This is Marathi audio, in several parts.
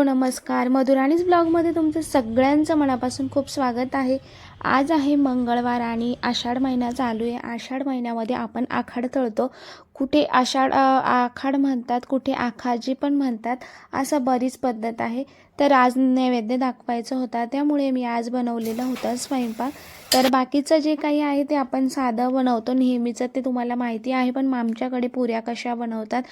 हॅलो नमस्कार. मधुराणीज ब्लॉगमध्ये तुमचं सगळ्यांचं मनापासून खूप स्वागत आहे. आज आहे मंगळवार आणि आषाढ महिना चालू आहे. आषाढ महिन्यामध्ये आपण आखाड तळतो. कुठे आषाढ आखाड म्हणतात कुठे आखाजी पण म्हणतात असं बरीच पद्धत आहे. तर आज नैवेद्य दाखवायचा होता त्यामुळे मी आज बनवलेला होता स्वयंपाक. तर बाकीचं जे काही आहे ते आपण साधं बनवतो. नेहमीचं ते तुम्हाला माहिती आहे पण आमच्याकडे पुऱ्या कशा बनवतात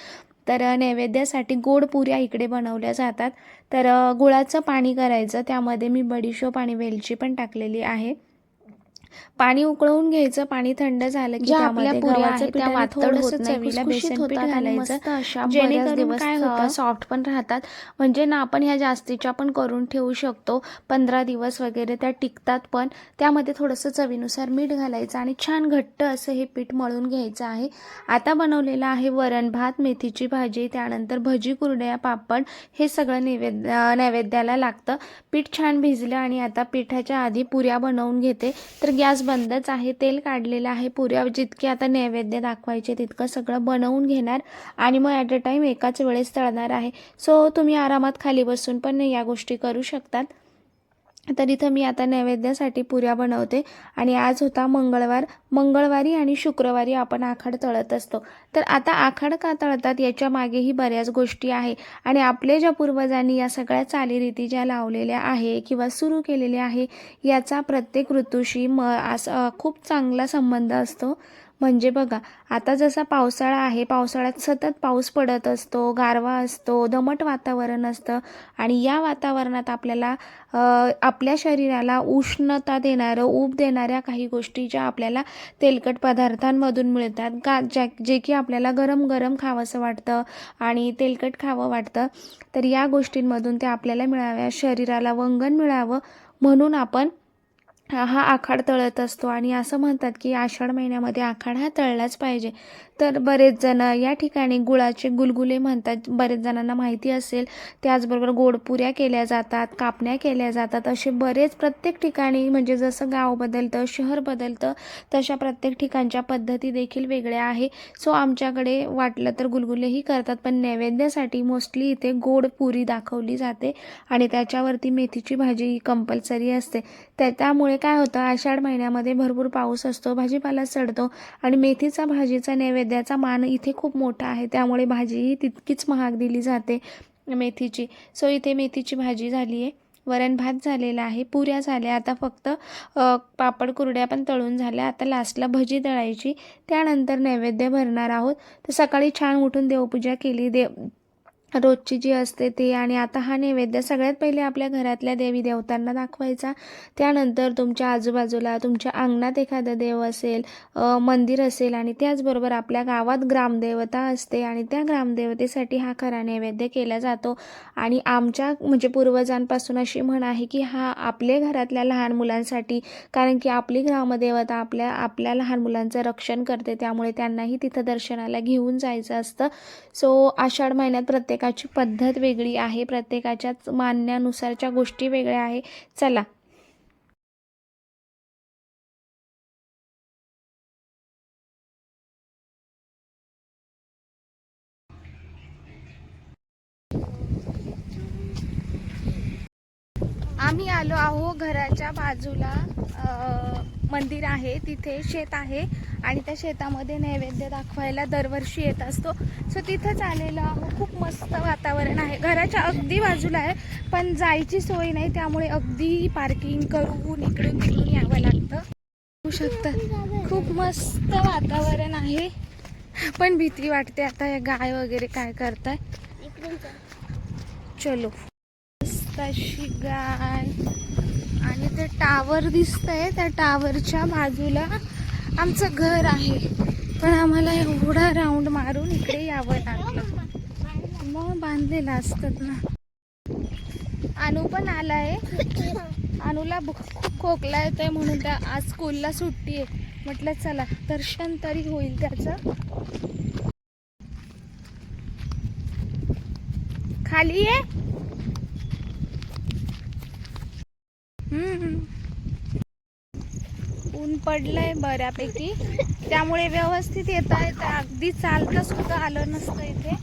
तर नैवेद्यासाठी गोड पुऱ्या इकडे बनवल्या जातात. तर गुळाचं पाणी करायचं. त्यामध्ये मी बडीशोप आणि वेलची पण टाकलेली आहे. पाणी उकळवून घ्यायचं पाणी थंड झालं की आपल्या पुऱ्या चवीला बेसन पीठ घालायचं. जेणेकरून दिवस, काय होतं सॉफ्ट पण राहतात. म्हणजे ना आपण ह्या जास्तीच्या पण करून ठेवू शकतो. पंधरा दिवस वगैरे त्या टिकतात पण. त्यामध्ये थोडंसं चवीनुसार मीठ घालायचं आणि छान घट्ट असं हे पीठ मळून घ्यायचं आहे. आता बनवलेलं आहे वरण भात मेथीची भाजी त्यानंतर भजी कुरड्या पापड हे सगळं नैवेद्य नैवेद्याला लागतं. पीठ छान भिजलं आणि आता पिठाच्या आधी पुऱ्या बनवून घेते. तर गॅस बंदच आहे तेल काढलेलं आहे. पुऱ्या जितके आता नैवेद्य दाखवायचे तितकं सगळं बनवून घेणार आणि मग ॲट अ टाईम एकाच वेळेस तळणार आहे. सो तुम्ही आरामात खाली बसून पण या गोष्टी करू शकतात. तर इथं मी आता नैवेद्यासाठी पुऱ्या बनवते. आणि आज होता मंगळवार. मंगळवारी आणि शुक्रवारी आपण आखाड तळत असतो. तर आता आखाड का तळतात याच्या मागेही बऱ्याच गोष्टी आहे. आणि आपले ज्या पूर्वजांनी या सगळ्या चालीरीती ज्या लावलेल्या आहे किंवा सुरू केलेल्या आहे याचा प्रत्येक ऋतूशी म असं खूप चांगला संबंध असतो. म्हणजे बघा आता जसा पावसाळा आहे पावसाळ्यात सतत पाऊस पडत असतो गारवा असतो दमट वातावरण असतं आणि या वातावरणात आपल्याला आपल्या शरीराला उष्णता देणारं ऊब देणाऱ्या काही गोष्टी ज्या आपल्याला तेलकट पदार्थांमधून मिळतात का ज्या जे की आपल्याला गरम गरम खावंसं वाटतं आणि तेलकट खावं वाटतं तर या गोष्टींमधून ते आपल्याला मिळाव्या शरीराला वंगण मिळावं म्हणून आपण हा आखाड तळत असतो आणि असं म्हणतात की आषाढ महिन्यामध्ये आखाड हा तळलाच पाहिजे. तर बरेच जण या ठिकाणी गुळाचे गुलगुले म्हणतात. बरेच जणांना माहिती असेल त्याचबरोबर गोडपुऱ्या केल्या जातात कापण्या केल्या जातात. असे बरेच प्रत्येक ठिकाणी म्हणजे जसं गाव बदलतं शहर बदलतं तशा प्रत्येक ठिकाणच्या पद्धती देखील वेगळ्या आहे. सो आमच्याकडे वाटलं तर गुलगुलेही करतात पण नैवेद्यासाठी मोस्टली इथे गोडपुरी दाखवली जाते आणि त्याच्यावरती मेथीची भाजी ही कंपल्सरी असते. त्या त्यामुळे काय होतं? आषाढ महिन्यामध्ये भरपूर पाऊस असतो भाजीपाला चढतो आणि मेथीचा भाजीचा नैवेद्याचा मान इथे खूप मोठा आहे. त्यामुळे भाजीही तितकीच महाग दिली जाते मेथीची. सो इथे मेथीची भाजी झाली आहे वरण भात झालेला आहे पुऱ्या झाल्या. आता फक्त पापड कुरड्या पण तळून झाल्या. आता लास्टला भजी तळायची. त्यानंतर नैवेद्य भरणार आहोत. तर सकाळी छान उठून देवपूजा केली. देव रोजची जी असते ती आणि आता हा नैवेद्य सगळ्यात पहिले आपल्या घरातल्या देवी देवतांना दाखवायचा. त्यानंतर तुमच्या आजूबाजूला तुमच्या अंगणात एखादं देव असेल मंदिर असेल आणि त्याचबरोबर आपल्या गावात ग्रामदेवता असते आणि त्या ग्रामदेवतेसाठी हा खरा नैवेद्य केला जातो. आणि आमच्या म्हणजे पूर्वजांपासून अशी म्हण आहे की हा आपल्या घरातल्या लहान मुलांसाठी कारण की आपली ग्रामदेवता आपल्या आपल्या लहान मुलांचं रक्षण करते. त्यामुळे त्यांनाही तिथं दर्शनाला घेऊन जायचं असतं. सो आषाढ महिन्यात प्रत्येक प्रत्येकाची पद्धत वेगळी आहे प्रत्येकाच्याच मानण्यानुसारच्या गोष्टी वेगळ्या आहे. चला. आम्ही आलो आहो घराच्या बाजूला मंदिर आहे तिथे शेत आहे आणि त्या शेतामध्ये नैवेद्य दाखवायला दरवर्षी येत असतो. सो तिथंच आलेलो आहो खूप मस्त वातावरण आहे. घराच्या अगदी बाजूला आहे पण जायची सोय नाही त्यामुळे अगदी पार्किंग करून इकडून तिकडून यावं लागतं. शकतं खूप मस्त वातावरण आहे. पण भीती वाटते आता या गाय वगैरे काय करताय. चलो. मस्त अशी गाय. आणि ते टावर दिसतंय त्या टावरच्या बाजूला आमचं घर आहे. पण आम्हाला एवढा राऊंड मारून इकडे यावं लागलं. मग बांधलेलं असतात ना. अनु पण आलाय. अनुला खूप खोकला येत आहे म्हणून त्या आज स्कूलला सुट्टी आहे. म्हटलं चला दर्शन तरी होईल त्याचं. खाली आहे ऊन पडलंय बऱ्यापैकी. त्यामुळे व्यवस्थित येत आहे. अगदी चालता सुद्धा आलं नसतं इथे.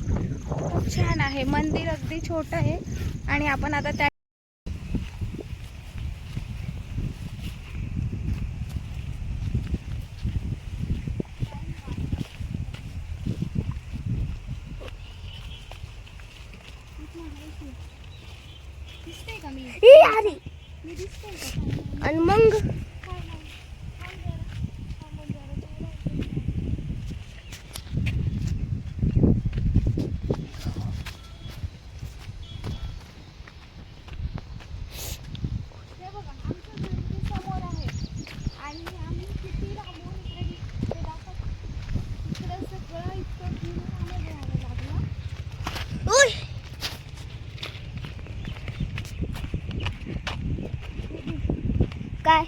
खूप छान आहे. मंदिर अगदी छोटं आहे. आणि आपण आता त्या दिसते का मी ए अरे मी दिसते का आणि मग हे बघा आमचं घर इथे समोर आहे आणि आम्ही किती लांबून इकडे ते दाखवत इकडे सगळं इतकं फिरून आम्हाला घ्यावं लागलं उय काय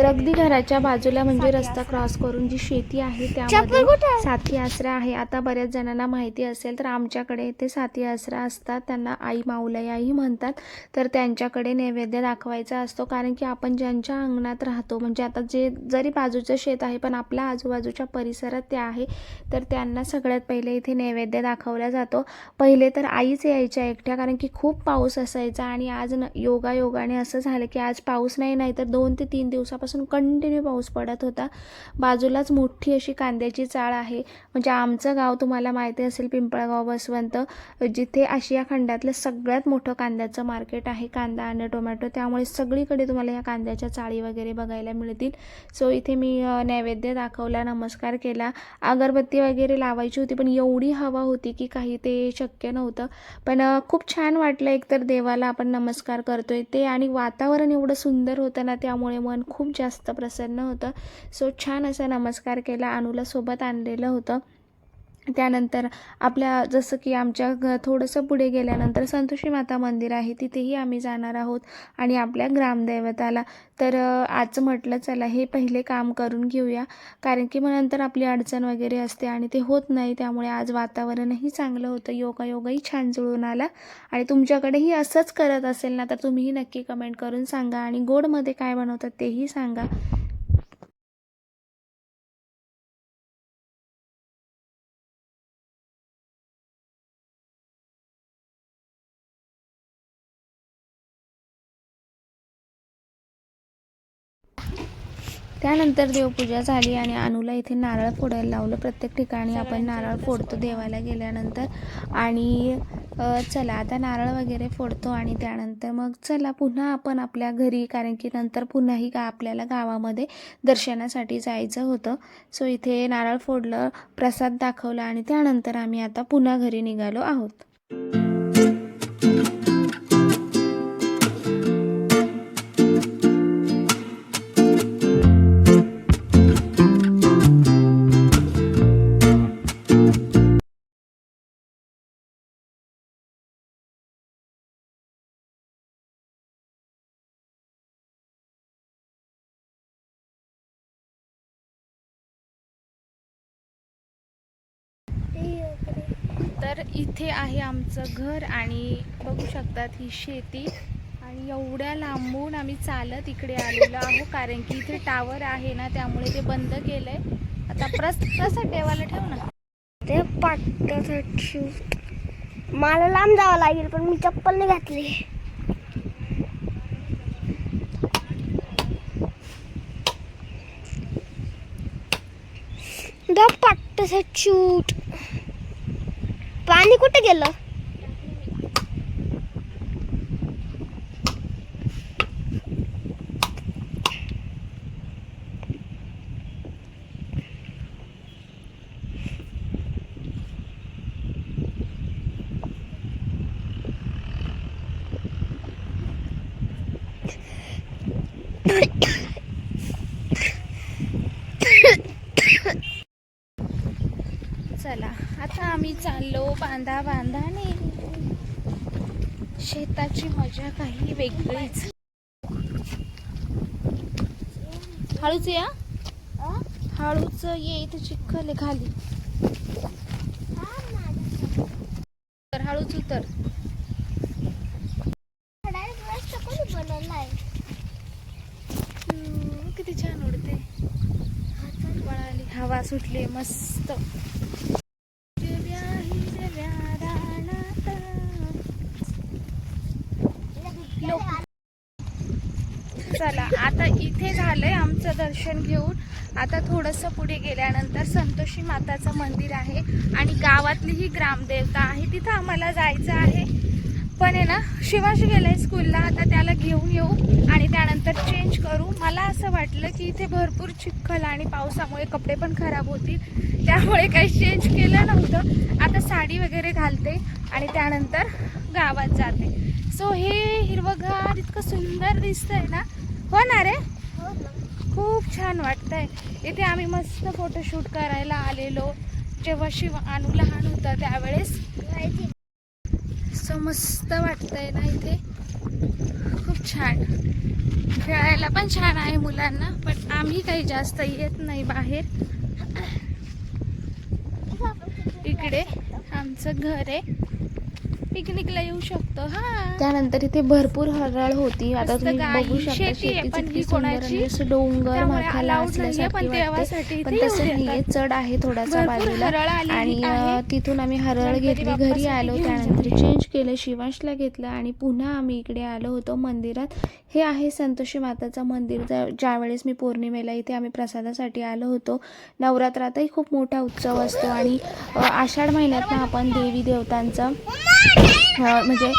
तर अगदी घराच्या बाजूला म्हणजे रस्ता क्रॉस करून जी शेती आहे त्यामध्ये? साथी आसरा आहे. आता बऱ्याच जणांना माहिती असेल तर आमच्याकडे इथे साथी आसरा असतात. त्यांना आई माऊलाई आई म्हणतात. तर त्यांच्याकडे नैवेद्य दाखवायचा असतो. कारण की आपण ज्यांच्या अंगणात राहतो म्हणजे आता जे जरी बाजूचं शेत आहे पण आपल्या आजूबाजूच्या परिसरात ते आहे तर त्यांना सगळ्यात पहिले इथे नैवेद्य दाखवला जातो. पहिले तर आईच यायच्या एकट्या कारण की खूप पाऊस असायचा आणि आज न योगा योगाने असं झालं की आज पाऊस नाही नाही तर दोन ते तीन दिवसापासून कंटिन्यू पाऊस पडत होता. बाजूलाच मोठी अशी कांद्याची चाळ आहे. म्हणजे आमचं गाव तुम्हाला माहिती असेल पिंपळगाव बसवंत जिथे आशिया खंडातलं सगळ्यात मोठं कांद्याचं मार्केट आहे. कांदा आणि टोमॅटो त्यामुळे सगळीकडे तुम्हाला या कांद्याच्या चाळी वगैरे बघायला मिळतील. सो इथे मी नैवेद्य दाखवला नमस्कार केला. अगरबत्ती वगैरे लावायची होती पण एवढी हवा होती की काही ते शक्य नव्हतं. पण खूप छान वाटलं एकतर देवाला आपण नमस्कार करतोय. ते आणि वातावरण एवढं सुंदर होतं ना त्यामुळे मन खूप जास्त प्रसन्न होतं. सो छान असा नमस्कार केला. अनुला सोबत आणलेलं होतं. त्यानंतर आपल्या जसं की आमच्या घ थोडंसं पुढे गेल्यानंतर संतोषी माता मंदिर आहे तिथेही आम्ही जाणार आहोत. आणि आपल्या ग्रामदैवताला तर आज म्हटलं चला हे पहिले काम करून घेऊया. कारण की मग नंतर आपली अडचण वगैरे असते आणि ते होत नाही. त्यामुळे आज वातावरणही चांगलं होतं. योगायोगही छान जुळून आला. आणि तुमच्याकडेही असंच करत असेल ना तर तुम्हीही नक्की कमेंट करून सांगा. आणि गोडमध्ये काय बनवतात तेही सांगा. त्यानंतर देवपूजा झाली आणि अनुला इथे नारळ फोडायला लावलं. प्रत्येक ठिकाणी आपण नारळ फोडतो देवाला गेल्यानंतर. आणि चला आता नारळ वगैरे फोडतो आणि त्यानंतर मग चला पुन्हा आपण आपल्या घरी कारण की नंतर पुन्हाही का आपल्याला गावामध्ये दर्शनासाठी जायचं होतं. सो इथे नारळ फोडलं प्रसाद दाखवला आणि त्यानंतर आम्ही आता पुन्हा घरी निघालो आहोत. तर इथे आहे आमचं घर आणि बघू शकतात ही शेती. आणि एवढ्या लांबून आम्ही चालत इकडे आलेलो आहो कारण की इथे टावर आहे ना त्यामुळे ते बंद केलंय. आता प्रस कसं देवाला ठेव ना. ते पाट्यासाठी. मला लांब जावं लागेल पण मी चप्पल नाही घातली. द पट्ट शूट पाणी कुठे गेलं चला आता आम्ही चाललो बांधा बांधाने शेताची मजा काही वेगळीच. हळूच या. हळूच ये इथे चिखल खाली. तर हळूच उतर. किती छान उडते. हवा सुटली मस्त हिरव्या हिरव्या रानात लोक चला आता इथे झालंय दर्शन घेऊन आता थोडंसं पुढे गेल्यानंतर संतोषी माताचं मंदिर आहे आणि गावातली ही ग्रामदेवता आहे तिथं आम्हाला जायचं आहे. पण आहे ना शिवाजी गेलाय स्कूलला आता त्याला घेऊन येऊ आणि त्यानंतर चेंज करू. मला असं वाटलं की इथे भरपूर चिखल आणि पावसामुळे कपडे पण खराब होतील. त्यामुळे काही चेंज केलं नव्हतं. आता साडी वगैरे घालते आणि त्यानंतर गावात जाते. सो हे हिरवगार इतकं सुंदर दिसतंय ना? हो ना रे? हो खूप छान वाटतंय. इथे आम्ही मस्त फोटोशूट करायला आलेलो. जेव्हा शिव आणू लहान होता त्यावेळेस. सो मस्त वाटतंय ना इथे. खूप छान. खेळायला पण छान आहे मुलांना पण आम्ही काही जास्त येत नाही बाहेर. इकडे आमचं घर आहे. पिकनिकला येऊ शकतो. हा. त्यानंतर इथे भरपूर हरळ होती. आता तुम्ही बघू शकता शेती कोणाची? डोंगर माथ्याला असल्यासारखी पण वाटते. तसं. नाहीये चढ आहे थोडासा बाजूला. आणि तिथून आम्ही हरळ घेतली घरी आलो त्यानंतर चेंज केलं शिवांशला घेतलं आणि पुन्हा आम्ही इकडे आलो होतो मंदिरात. हे आहे संतोषी माताचं मंदिर. ज्या- ज्यावेळेस मी पौर्णिमेला इथे आम्ही प्रसादासाठी आलो होतो नवरात्रातही खूप मोठा उत्सव असतो आणि आषाढ महिन्यात आपण देवी देवतांचा म्हणजे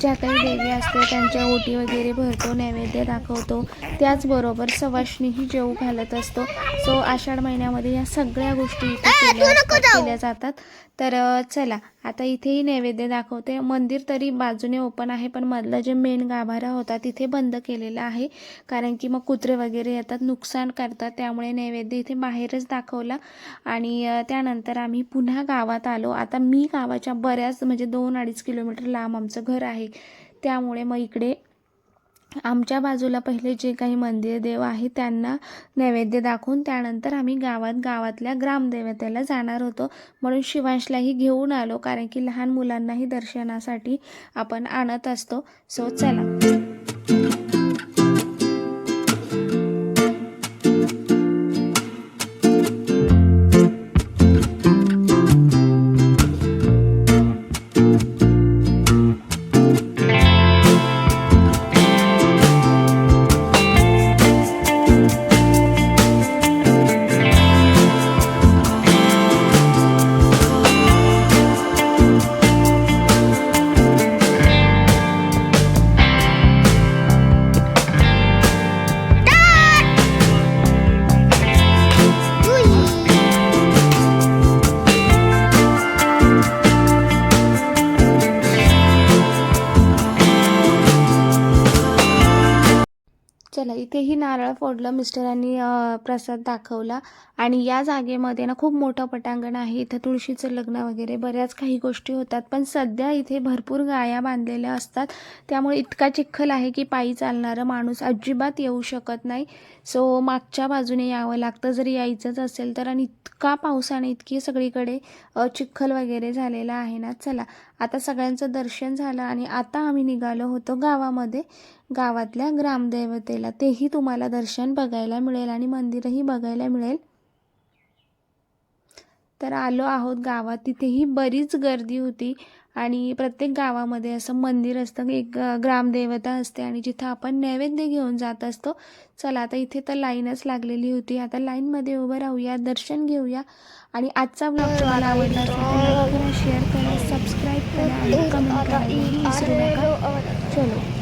ज्या काही देवी असते त्यांच्या ओटी वगैरे भरतो नैवेद्य दाखवतो. त्याचबरोबर सवाष्णीही जेव घालत असतो. सो आषाढ महिन्यामध्ये या सगळ्या गोष्टी इथे केल्या केल्या जातात. तर चला आता इथेही नैवेद्य दाखवते. मंदिर तरी बाजूने ओपन आहे पण मधलं जे मेन गाभारा होता तिथे बंद केलेला आहे. कारण की मग कुत्रे वगैरे येतात नुकसान करतात त्यामुळे नैवेद्य इथे बाहेरच दाखवला. आणि त्यानंतर आम्ही पुन्हा गावात आलो. आता मी गावाच्या बऱ्याच म्हणजे दोन अडीच किलोमीटर लांब आमचं घर आहे. त्यामुळे मग इकडे आमच्या बाजूला पहिले जे काही मंदिर देव आहे त्यांना नैवेद्य दाखवून त्यानंतर आम्ही गावात गावातल्या ग्रामदेवतेला जाणार होतो. म्हणून शिवांशलाही घेऊन आलो कारण की लहान मुलांनाही दर्शनासाठी आपण आणत असतो. सो चला. चला इथेही नारळ फोडलं मिस्टरांनी प्रसाद दाखवला. आणि या जागेमध्ये ना खूप मोठं पटांगण आहे. इथं तुळशीचं लग्न वगैरे बऱ्याच काही गोष्टी होतात. पण सध्या इथे भरपूर गाया बांधलेल्या असतात. त्यामुळे इतका चिखल आहे की पायी चालणारं माणूस अजिबात येऊ शकत नाही. सो मागच्या बाजूने यावं लागतं. जर यायचंच असेल तर आणि इतका पावसाने इतकी सगळीकडे चिखल वगैरे झालेला आहे ना चला. आता सगळ्यांचं दर्शन झालं आणि आता आम्ही निघालो होतो गावामध्ये गावातल्या ग्रामदेवतेला. तेही तुम्हाला दर्शन बघायला मिळेल आणि मंदिरही बघायला मिळेल. तर आलो आहोत गावात. तिथेही बरीच गर्दी होती आणि प्रत्येक गावामध्ये असं मंदिर असतं. एक ग्रामदेवता असते आणि जिथं आपण नैवेद्य घेऊन जात असतो. चला आता इथे तर लाईनच लागलेली होती. आता लाईनमध्ये उभं राहूया दर्शन घेऊया आणि आजचा ब्लॉग तुम्हाला आवडला असेल तर शेअर करा सबस्क्राईब करा आणि कमेंट करा विसरू नका. चलो.